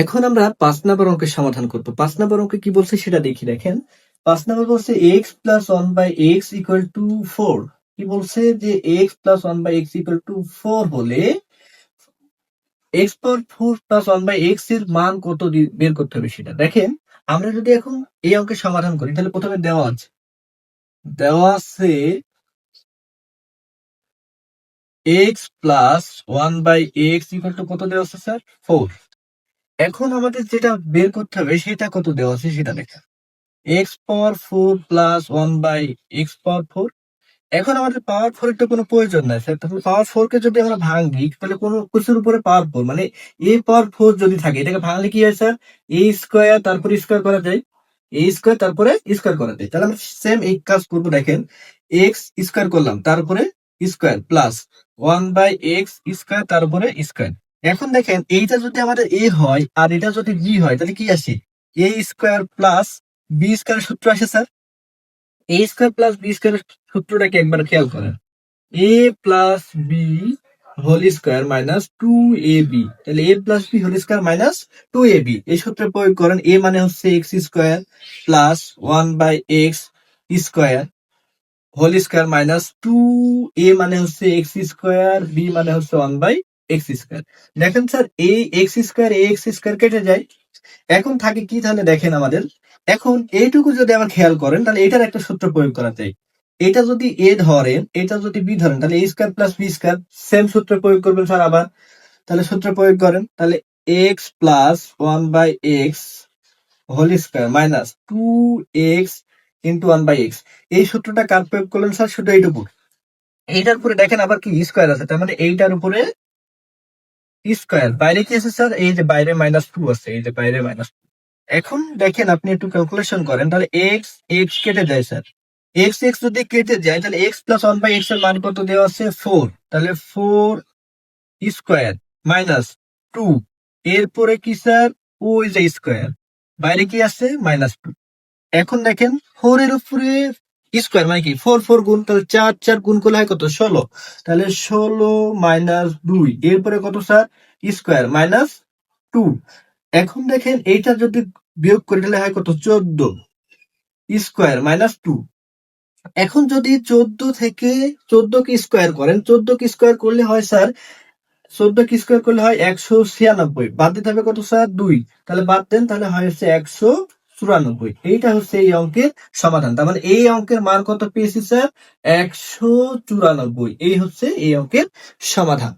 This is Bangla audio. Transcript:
এখন আমরা পাঁচ নাম্বার অঙ্কের সমাধান করব। পাঁচ নাম্বার অঙ্কে কি বলছে সেটা দেখি, দেখেন। পাঁচ নাম্বার বলছে X plus one by X equal to four কি বলছে? যে X plus one by X equal to four হলে X power four plus one by এক্সের মান কত বের করতে হবে সেটা। দেখেন, আমরা যদি এখন এই অঙ্কের সমাধান করি, তাহলে প্রথমে দেওয়া আছে। দেওয়া আছে X plus one by X equal to কত দেওয়া আছে, স্যার? ফোর এখন আমাদের যেটা বের করতে হবে, সেটা কত দেওয়া আছে সেটা দেখা X power four plus one by X power four এখন আমাদের পাওয়ার ফোর তো কোনো প্রয়োজন নাই স্যার তাহলে পাওয়ার ফোর কে যদি আমরা ভাঙি, তাহলে কোনো কিছুর উপরে পাওয়ার ফোর মানে এ পাওয়ার ফোর যদি থাকে, এটাকে ভাঙলে কি হয় স্যার এ স্কোয়ার তারপরে স্কোয়ার করা যায় এ স্কোয়ার তারপরে স্কোয়ার করা যায়। তাহলে আমরা সেম এই কাজ করব, দেখেন এক্স স্কোয়ার করলাম, তারপরে square plus one by X square তারপরে স্কোয়ার এখন দেখেন, এইটা যদি আমাদের এ হয় আর এটা যদি বি হয়, তাহলে কি আসে? A square plus B square সূত্র আসে, sir? A square plus B square সূত্রটাকে একবার খেয়াল করেন। A plus B whole square minus two A B. তাহলে A plus B whole square minus two A B. এই সূত্রে প্রয়োগ করেন, এ মানে হচ্ছে X square plus one by X square whole square minus two A মানে হচ্ছে এক্স স্কোয়ার, বি মানে হচ্ছে ওয়ান বাই এক্স স্কোয়ার দেখেন sir A X square A X square কেটে যায়। এখন থাকে কি তাহলে দেখেন আমাদের। এখন এইটুকু যদি আবার খেয়াল করেন, তাহলে এটার একটা সূত্র প্রয়োগ করা যায়। এটা যদি এ ধরেন, এটা যদি বি ধরেন, তাহলে A square plus B square same সূত্র প্রয়োগ করবেন স্যার আবার। তাহলে সূত্র প্রয়োগ করেন, তাহলে X plus one by X whole square minus two X into one by X এই সূত্রটা কার প্রয়োগ করলেন স্যার শুধু এইটুকু। এইটার উপরে দেখেন আবার কি স্কোয়ার আছে, তার মানে এইটার উপরে স্কোয়ার, বাইরে কি আছে স্যার? এই যে বাইরে মাইনাস টু আছে, এই যে বাইরে মাইনাস এখন দেখেন আপনি একটু ক্যালকুলেশন করেন, তাহলে এক্স এক্স কেটে যায় স্যার। এক্স এক্স যদি কেটে যায়, তাহলে এক্স প্লাস ওয়ান বাই এক্সের মান কত দেওয়া আছে? ফোর তাহলে ফোর স্কোয়ার মাইনাস টু এরপরে কি স্যার? ওই যে স্কোয়ার বাইরে কি আছে? মাইনাস টু এখন দেখেন ফোর এর উপরে স্কোয়ার মানে কি? ফোর ফোর গুণ, তাহলে চার চার গুণ করলে হয় কত? ষোলো। তাহলে ষোলো মাইনাস দুই, এরপরে কত স্যার? Square minus two. এখন দেখেন, এইটা যদি বিয়োগ করে তাহলে হয় কত? চোদ্দ। Square minus two. এখন যদি চোদ্দ থেকে চোদ্দ কে স্কোয়ার করেন চোদ্দ কে স্কোয়ার করলে হয় স্যার চোদ্দ কে স্কোয়ার করলে হয় একশো ছিয়ানব্বই। বাদ দিতে হবে কত স্যার? দুই। তাহলে বাদ দেন, তাহলে হয় হচ্ছে একশো চুরানব্বই। এইটা হচ্ছে এই অঙ্কের সমাধান। তার মানে এই অঙ্কের মান কত পেয়েছি, স্যার? একশো চুরানব্বই। এই হচ্ছে এই অঙ্কের সমাধান।